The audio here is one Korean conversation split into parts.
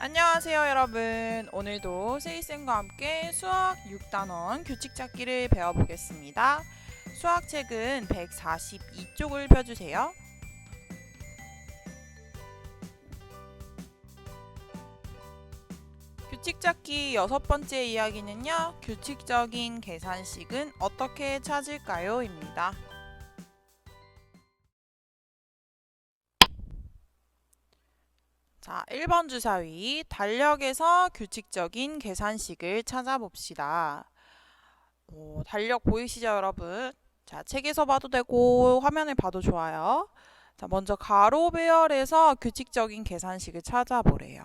안녕하세요 여러분. 오늘도 세이쌤과 함께 수학 6단원 규칙 찾기를 배워보겠습니다. 수학책은 142쪽을 펴주세요. 규칙 찾기 여섯 번째 이야기는요 규칙적인 계산식은 어떻게 찾을까요? 입니다 자, 1번 주사위 달력에서 규칙적인 계산식을 찾아봅시다. 오, 달력 보이시죠, 여러분? 자, 책에서 봐도 되고 화면을 봐도 좋아요. 자, 먼저 가로 배열에서 규칙적인 계산식을 찾아보래요.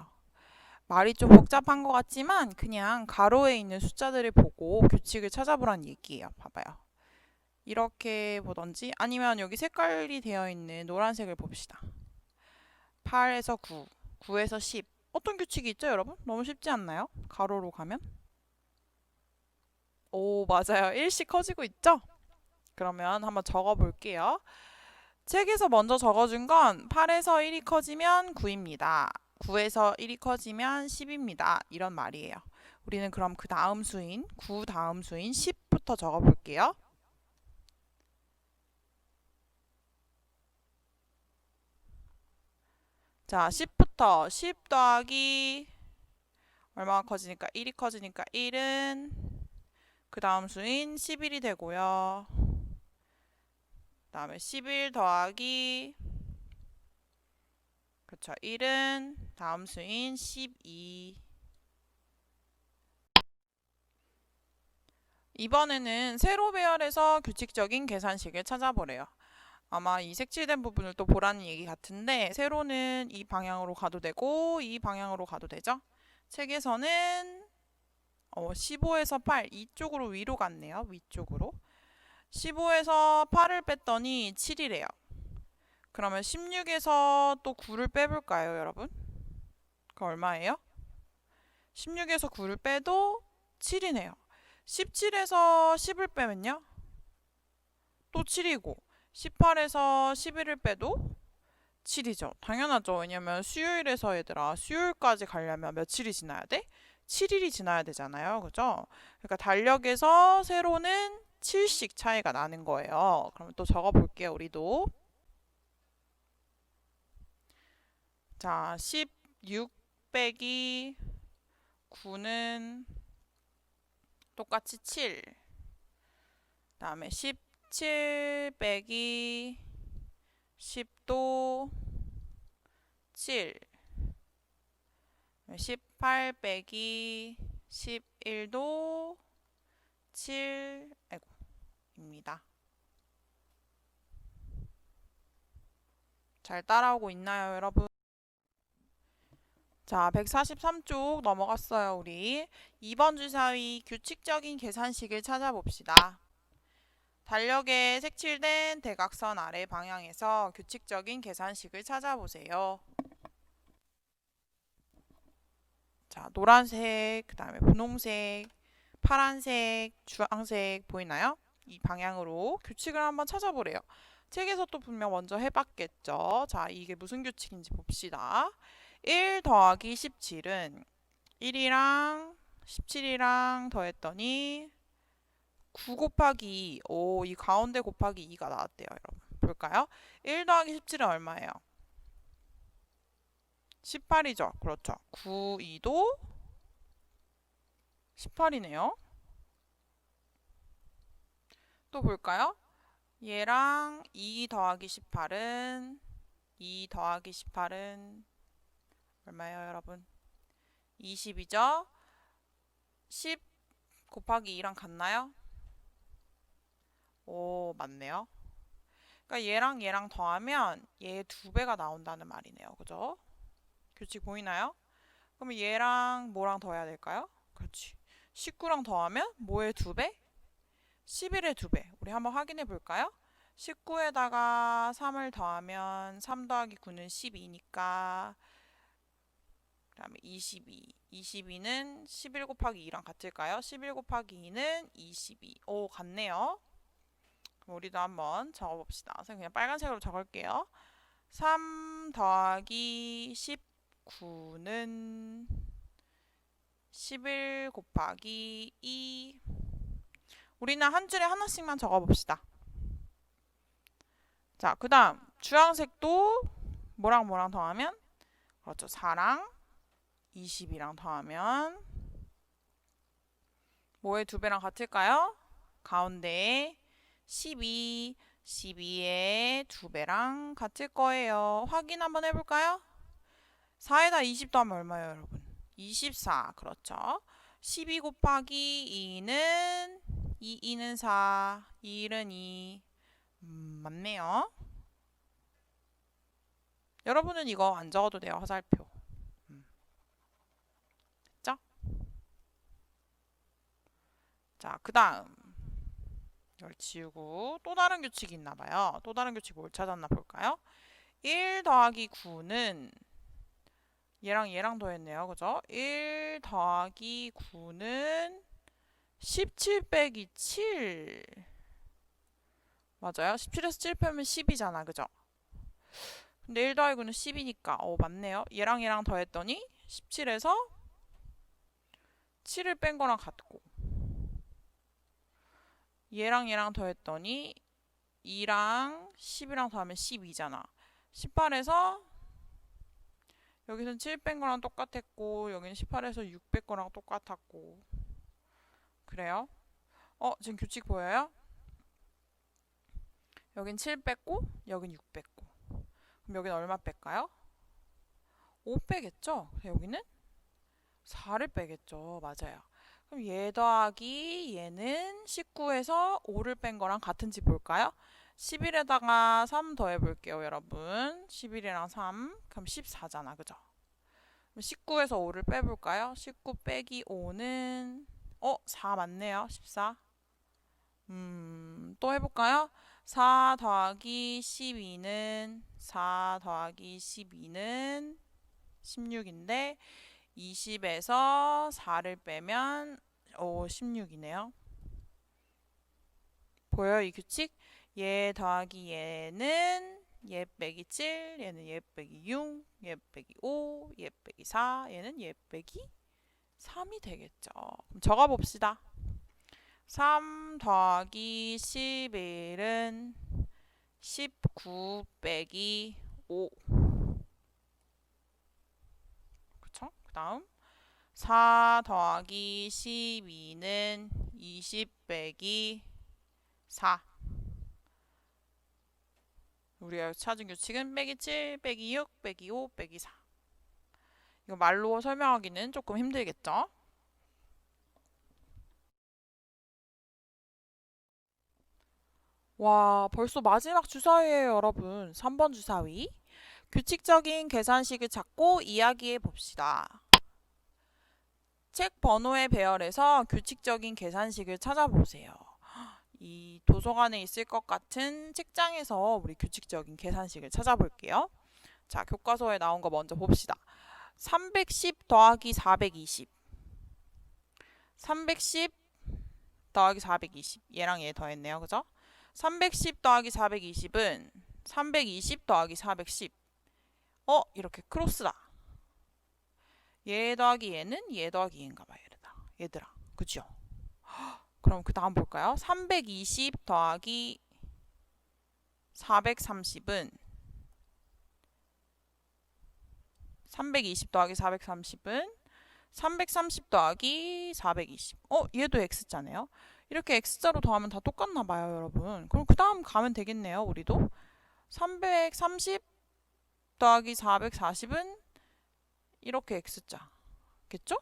말이 좀 복잡한 것 같지만 그냥 가로에 있는 숫자들을 보고 규칙을 찾아보란 얘기예요. 봐봐요. 이렇게 보던지 아니면 여기 색깔이 되어 있는 노란색을 봅시다. 8에서 9, 9에서 10. 어떤 규칙이 있죠, 여러분? 너무 쉽지 않나요? 가로로 가면? 오, 맞아요. 1씩 커지고 있죠? 그러면 한번 적어 볼게요. 책에서 먼저 적어준 건 8에서 1이 커지면 9입니다. 9에서 1이 커지면 10입니다. 이런 말이에요. 우리는 그럼 그 다음 수인, 9 다음 수인 10부터 적어 볼게요. 자, 10 부터 10 더하기 얼마가 커지니까 1이 커지니까 1은 그 다음 수인 11이 되고요. 그 다음에 11 더하기 그쵸 1은 다음 수인 12 이번에는 세로 배열에서 규칙적인 계산식을 찾아보래요. 아마 이 색칠된 부분을 또 보라는 얘기 같은데 세로는 이 방향으로 가도 되고 이 방향으로 가도 되죠. 책에서는 어, 15에서 8 이쪽으로 위로 갔네요. 위쪽으로. 15에서 8을 뺐더니 7이래요. 그러면 16에서 또 9를 빼볼까요, 여러분? 그 얼마예요? 16에서 9를 빼도 7이네요. 17에서 10을 빼면요? 또 7이고 18에서 11을 빼도 7이죠. 당연하죠. 왜냐면 수요일에서 얘들아 수요일까지 가려면 며칠이 지나야 돼? 7일이 지나야 되잖아요. 그죠? 그러니까 달력에서 세로는 7씩 차이가 나는 거예요. 그럼 또 적어 볼게요. 우리도. 자, 16 빼기 9는 똑같이 7. 다음에 10 7 빼기 10도 7 18 빼기 11도 7 아이고 입니다. 잘 따라오고 있나요, 여러분? 자, 143쪽 넘어갔어요, 우리. 2번 주사위 규칙적인 계산식을 찾아봅시다. 달력에 색칠된 대각선 아래 방향에서 규칙적인 계산식을 찾아보세요. 자, 노란색, 그 다음에 분홍색, 파란색, 주황색 보이나요? 이 방향으로 규칙을 한번 찾아보래요. 책에서 또 분명 먼저 해봤겠죠. 자, 이게 무슨 규칙인지 봅시다. 1 더하기 17은 1이랑 17이랑 더했더니 9 곱하기 2. 오, 이 가운데 곱하기 2가 나왔대요, 여러분. 볼까요? 1 더하기 17은 얼마예요? 18이죠. 그렇죠. 9, 2도 18이네요. 또 볼까요? 얘랑 2 더하기 18은 2 더하기 18은 얼마예요, 여러분? 20이죠? 10 곱하기 2랑 같나요? 오, 맞네요. 그러니까 얘랑 얘랑 더하면 얘 두 배가 나온다는 말이네요. 그죠? 규칙 보이나요? 그럼 얘랑 뭐랑 더해야 될까요? 그렇지. 19랑 더하면 뭐의 두 배? 11의 두 배. 우리 한번 확인해 볼까요? 19에다가 3을 더하면 3 더하기 9는 12니까 그 다음에 22. 22는 11 곱하기 2랑 같을까요? 11 곱하기 2는 22. 오, 같네요. 우리도 한번 적어봅시다. 선생님 그냥 빨간색으로 적을게요. 3 더하기 10 9는 11 곱하기 2 우리는 한 줄에 하나씩만 적어봅시다. 자, 그 다음 주황색도 뭐랑 뭐랑 더하면 그렇죠. 4랑 20이랑 더하면 뭐의 두 배랑 같을까요? 가운데에 12, 12의 두 배랑 같을 거예요. 확인 한번 해볼까요? 4에다 20 더하면 얼마예요, 여러분? 24. 그렇죠. 12 곱하기 2는 2, 2는 4, 1은 2. 음, 맞네요. 여러분은 이거 안 적어도 돼요, 화살표. 음. 자, 그 다음. 이걸 지우고 또 다른 규칙이 있나 봐요. 또 다른 규칙 뭘 찾았나 볼까요? 1 더하기 9는 얘랑 얘랑 더했네요. 그죠? 1 더하기 9는 17 빼기 7. 맞아요. 17에서 7 빼면 10이잖아. 그죠? 근데 1 더하기 9는 10이니까. 어, 맞네요. 얘랑 얘랑 더했더니 17에서 7을 뺀 거랑 같고. 얘랑 얘랑 더했더니 2랑 10이랑 더하면 12잖아. 18에서 여기선 7 뺀 거랑 똑같았고 여기는 18에서 6 뺀 거랑 똑같았고 그래요? 어 지금 규칙 보여요? 여긴 7 뺐고 여긴 6 뺐고 그럼 여기는 얼마 뺄까요? 5 빼겠죠? 여기는 4를 빼겠죠. 맞아요. 그럼 얘 더하기 얘는 19에서 5를 뺀 거랑 같은지 볼까요? 11에다가 3 더해 볼게요, 여러분. 11이랑 3, 그럼 14잖아, 그죠? 19에서 5를 빼볼까요? 19 빼기 5는 어, 4 맞네요, 14. 음, 또 해볼까요? 4 더하기 12는 4 더하기 12는 16인데 20에서 4를 빼면 오 16이네요. 보여요 이 규칙? 얘 더하기 얘는 얘 빼기 7, 얘는 얘 빼기 6, 얘 빼기 5, 얘 빼기 4, 얘는 얘 빼기 3이 되겠죠. 그럼 적어 봅시다. 3 더하기 11은 19 빼기 5 그쵸? 그 다음 4 더하기 12는 20 빼기 4 우리가 찾은 규칙은 빼기 7 빼기 6 빼기 5 빼기 4 이거 말로 설명하기는 조금 힘들겠죠? 와, 벌써 마지막 주사위예요, 여러분. 3번 주사위. 규칙적인 계산식을 찾고 이야기해 봅시다. 책 번호의 배열에서 규칙적인 계산식을 찾아보세요. 이 도서관에 있을 것 같은 책장에서 우리 규칙적인 계산식을 찾아볼게요. 자, 교과서에 나온 거 먼저 봅시다. 310 더하기 420. 310 더하기 420. 얘랑 얘 더했네요. 그죠? 310 더하기 420은 320 더하기 410. 어, 이렇게 크로스다. 얘 더하기 얘는 얘 더하기 얘인가 봐, 얘들아. 얘들아. 그죠? 그럼 그 다음 볼까요? 320 더하기 430은 320 더하기 430은 330 더하기 420. 어, 얘도 x자네요. 이렇게 x자로 더하면 다 똑같나 봐요, 여러분. 그럼 그 다음 가면 되겠네요, 우리도. 330 더하기 440은 이렇게 x자. 겠죠?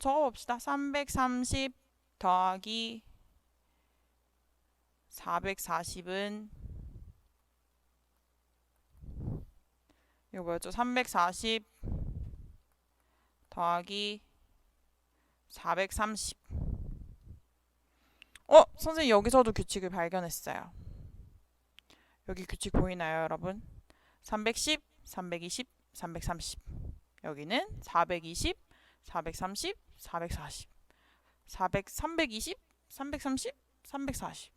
적어봅시다. 330 더하기 440은 이거 뭐였죠? 340 더하기 430 어? 선생님 여기서도 규칙을 발견했어요. 여기 규칙 보이나요, 여러분? 310, 320, 330 여기는 420, 430, 440 400, 320, 330, 340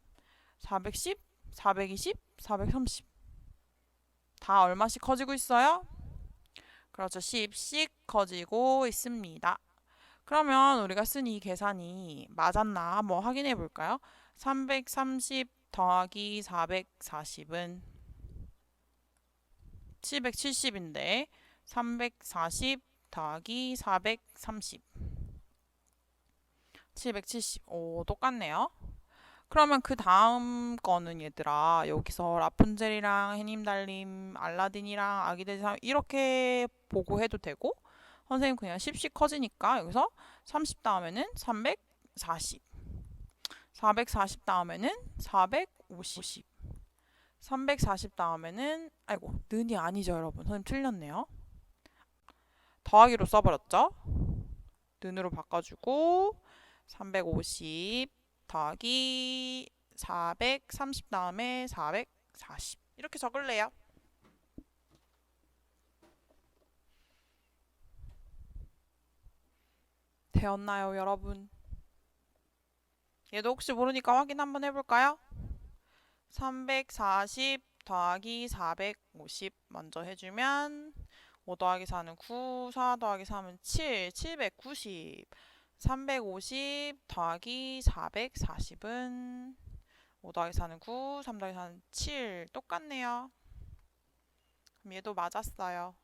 410, 420, 430 다 얼마씩 커지고 있어요? 그렇죠. 10씩 커지고 있습니다. 그러면 우리가 쓴 이 계산이 맞았나 한번 확인해 볼까요? 330 더하기 440은 770인데 340 더하기 430 770. 오, 똑같네요. 그러면 그 다음 거는 얘들아 여기서 라푼젤이랑 해님달님, 알라딘이랑 아기돼지 삼 이렇게 보고 해도 되고 선생님 그냥 10씩 커지니까 여기서 30 다음에는 340 440 다음에는 450 340 다음에는 아이고 는이 아니죠 여러분 선생님 틀렸네요 더하기로 써버렸죠 는으로 바꿔주고 350 더하기 430 다음에 440 이렇게 적을래요. 되었나요, 여러분? 얘도 혹시 모르니까 확인 한번 해볼까요? 340 더하기 450 먼저 해주면 5 더하기 4는 9, 4 더하기 3은 7, 790 350 더하기 440은 5 더하기 4는 9, 3 더하기 4는 7 똑같네요. 그럼 얘도 맞았어요.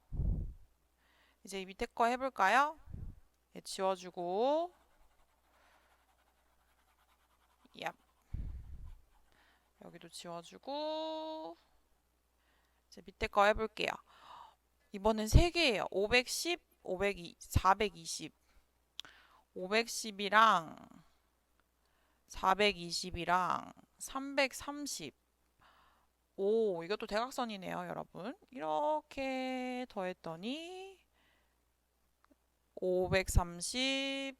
이제 이 밑에 거 해볼까요? 얘 지워주고 얍 여기도 지워주고 이제 밑에 거 해볼게요. 이번엔 3개예요. 510, 520, 420 510이랑 420이랑 330. 오, 이것도 대각선이네요, 여러분. 이렇게 더했더니 530,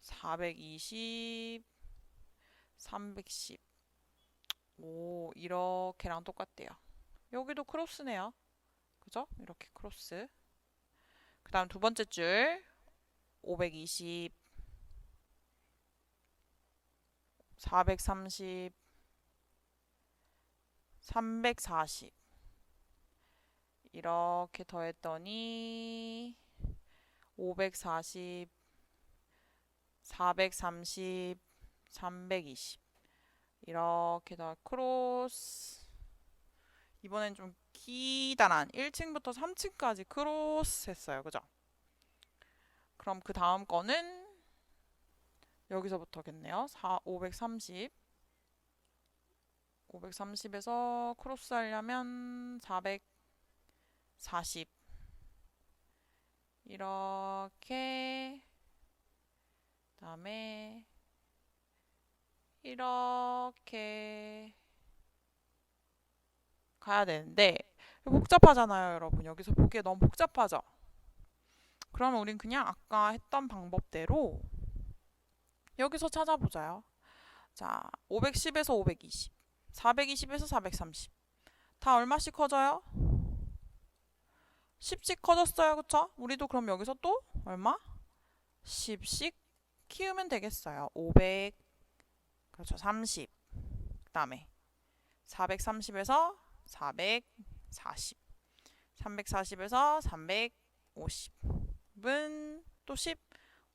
420, 310. 오, 이렇게랑 똑같대요. 여기도 크로스네요. 그죠? 이렇게 크로스. 그 다음 두 번째 줄 520 430 340 이렇게 더했더니 540 430 320 이렇게 더 크로스 이번엔 좀 기다란 1층부터 3층까지 크로스 했어요. 그죠? 그럼 그 다음 거는 여기서부터겠네요. 4, 530 530에서 크로스 하려면 440 이렇게 그다음에 이렇게 가야 되는데 복잡하잖아요, 여러분. 여기서 보기에 너무 복잡하죠? 그러면 우린 그냥 아까 했던 방법대로 여기서 찾아보자요. 자, 510에서 520, 420에서 430. 다 얼마씩 커져요? 10씩 커졌어요, 그쵸? 우리도 그럼 여기서 또 얼마? 10씩 키우면 되겠어요. 500, 그렇죠, 30. 그 다음에 430에서 440 340에서 350은 또 10,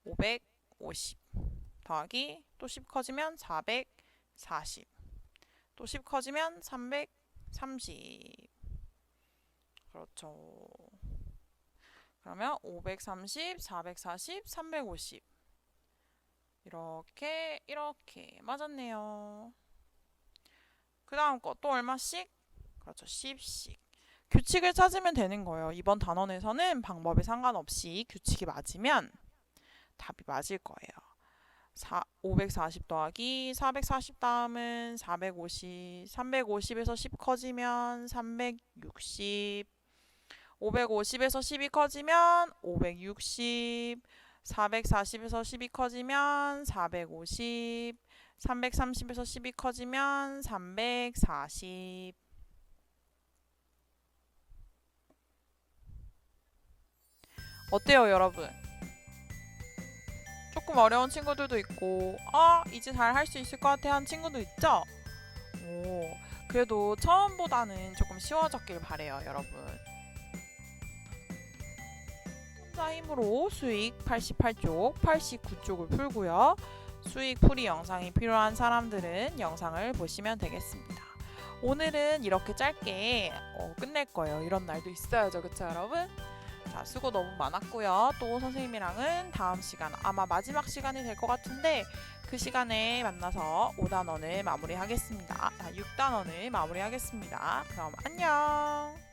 550 더하기 또 10 커지면 440 또 10 커지면 330 그렇죠. 그러면 530, 440, 350 이렇게 이렇게. 맞았네요. 그 다음 거 또 얼마씩? 그렇죠. 10씩. 규칙을 찾으면 되는 거예요. 이번 단원에서는 방법에 상관없이 규칙이 맞으면 답이 맞을 거예요. 4, 540 더하기 440 다음은 450, 350에서 10 커지면 360, 550에서 10이 커지면 560, 440에서 10이 커지면 450, 330에서 10이 커지면 340. 어때요, 여러분? 조금 어려운 친구들도 있고, 아, 이제 잘 할 수 있을 것 같아 하는 친구도 있죠? 오. 그래도 처음보다는 조금 쉬워졌길 바래요, 여러분. 혼자 힘으로 수익 88쪽, 89쪽을 풀고요. 수익 풀이 영상이 필요한 사람들은 영상을 보시면 되겠습니다. 오늘은 이렇게 짧게 어, 끝낼 거예요. 이런 날도 있어야죠, 그쵸 여러분? 자, 수고 너무 많았고요. 또 선생님이랑은 다음 시간, 아마 마지막 시간이 될 것 같은데 그 시간에 만나서 5단원을 마무리하겠습니다. 아, 6단원을 마무리하겠습니다. 그럼 안녕!